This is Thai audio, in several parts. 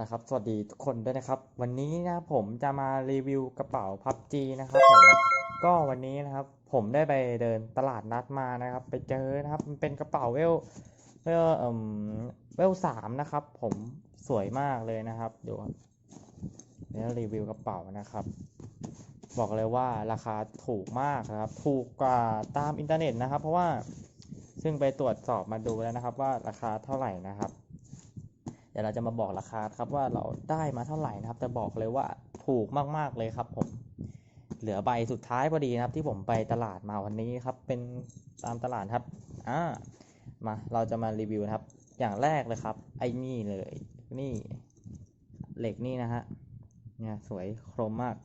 นะครับ สวัสดีทุกคนด้วยนะครับ วันนี้นะผมจะมารีวิวกระเป๋า PUBG นะครับผมก็วันนี้นะครับ ผมได้ไปเดินตลาดนัดมานะครับ ไปเจอนะครับ มันเป็นกระเป๋าเวลเวลเอ่มเวลสามนะครับ ผมสวยมากเลยนะครับดูครับเดี๋ยวรีวิวกระเป๋านะครับ บอกเลยว่าราคาถูกมากนะครับ ถูกกว่าตามอินเทอร์เน็ตนะครับ เพราะว่าซึ่งไปตรวจสอบมาดูแล้วนะครับ ว่าราคาเท่าไหร่นะครับ ดี๋ยวเราจะมาบอกราคาครับว่าเราได้มาเท่าไหร่นะครับ แต่บอกเลยว่าถูกมากๆเลยครับผมเหลือใบสุดท้ายพอดีนะครับ ที่ผมไปตลาดมาวันนี้ครับ เป็นตามตลาดครับอ่ามาเราจะมารีวิวนะครับ อย่างแรกเลยครับ ไอ้นี่เลย นี่เหล็กนี่นะฮะเนี่ยสวยโครมมาก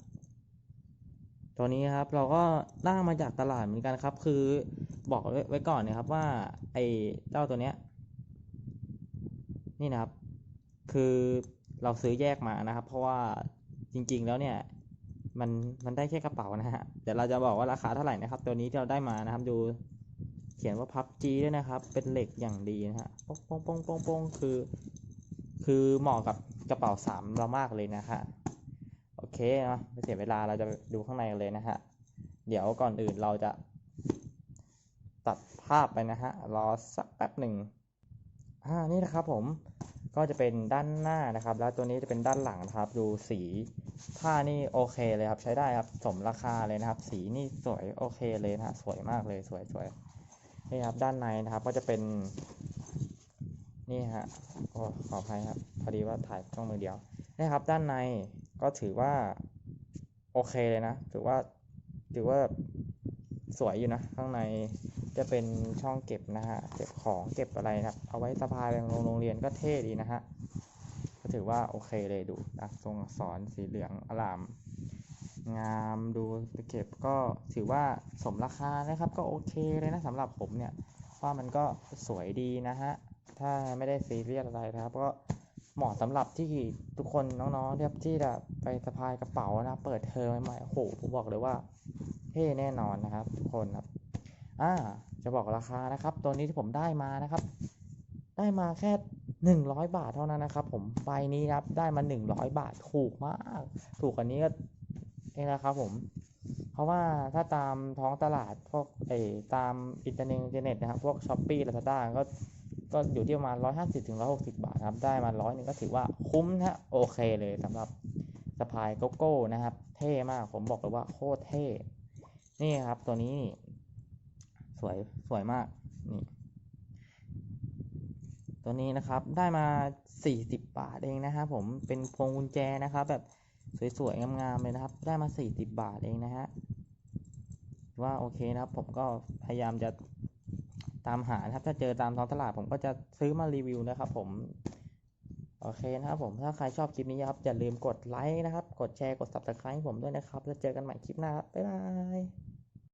ตัวนี้ครับเราก็ได้มาจากตลาดเหมือนกันครับ คือบอกไว้ไว้ก่อนนะครับว่า ไอ้เจ้าตัวเนี้ย นี่นะครับ คือเราซื้อแยกมานะครับ เพราะว่าจริง ๆ แล้วเนี่ยมันมันได้แค่กระเป๋านะฮะเดี๋ยวเราจะบอกว่าราคาเท่าไหร่นะครับ ตัวนี้ที่เราได้มานะครับดูเขียนว่าพับจีด้วยนะครับ เป็นเหล็กอย่างดีนะฮะป้งป้งป้งป้งป้งคือ คือเหมาะกับกระเป๋าสามเรามากเลยนะฮะโอเคนะไม่เสียเวลาเราจะดูข้างในกันเลยนะฮะเดี๋ยวก่อนอื่นเราจะ ตัดภาพไปนะฮะรอสักแป๊บหนึ่งอ่านี่นะครับผม ก็จะเป็นด้านหน้านะครับ แล้วตัวนี้จะเป็นด้านหลังนะครับ ดูสีผ้านี่โอเคเลยครับ ใช้ได้ครับ สมราคาเลยนะครับ สีนี่สวยโอเคเลยนะสวยมากเลยสวยสวยนี่ครับ ด้านในนะครับ ก็จะเป็น นี่ฮะโอ้ขออภัยครับ พอดีว่าถ่ายกล้องมือเดียวนี่ครับ ด้านในก็ถือว่าโอเคเลยนะ ถือว่า ถือว่าสวยอยู่นะ ข้างใน จะเป็นช่องเก็บนะฮะ เก็บของเก็บอะไรนะครับ เอาไว้สะพายไปโรงเรียนก็เท่ดีนะฮะ ก็ถือว่าโอเคเลยดูนะทรงอักษรสีเหลืองอลาม งามดูตะเก็บก็ถือว่าสมราคานะครับ ก็โอเคเลยนะสำหรับผมเนี่ยว่ามันก็สวยดีนะฮะ ถ้าไม่ได้ซีเรียสอะไรนะครับ ก็เหมาะสำหรับที่ทุกคนน้องๆที่ที่จะไปสะพายกระเป๋านะเปิดเทอมใหม่ๆโอ้โหผมบอกเลยว่าเท่แน่นอนนะครับ ทุกคนครับอ่า จะบอกราคานะครับ ตัวนี้ที่ผมได้มานะครับ ได้มาแค่หนึ่งร้อยบาทเท่านั้นนะครับ ผมใบนี้ครับได้มาหนึ่งร้อยบาทถูกมาก ถูกกว่านี้ก็นี่นะครับผม เพราะว่าถ้าตามท้องตลาดพวกเออตามอินเทอร์เน็ตนะครับพวกช้อปปี้ลาซาด้าก็ก็อยู่ที่ประมาณร้อยห้าสิบถึงร้อยหกสิบาทครับ ได้มาร้อยนึงก็ถือว่าคุ้มนะฮะโอเคเลยสำหรับสะพายโกโก้นะครับ เท่มากผมบอกเลยว่าโคตรเท่ นี่ครับตัวนี้ สวยสวยมากนี่ตัวนี้นะครับได้มา 40 บาทเองนะครับผมเป็นพวงกุญแจนะครับ แบบสวยๆงามๆเลยนะครับ ได้มา 40 บาทเองนะฮะว่าโอเคนะครับ ผมก็พยายามจะตามหาครับถ้าเจอตามท้องตลาดผมก็จะซื้อมารีวิวนะครับ ผมโอเคนะครับผมถ้าใครชอบคลิปนี้ครับอย่าลืมกดไลค์นะครับ กดแชร์กด subscribe ให้ผมด้วยนะครับ แล้วเจอกันใหม่คลิปหน้าครับบ๊ายบาย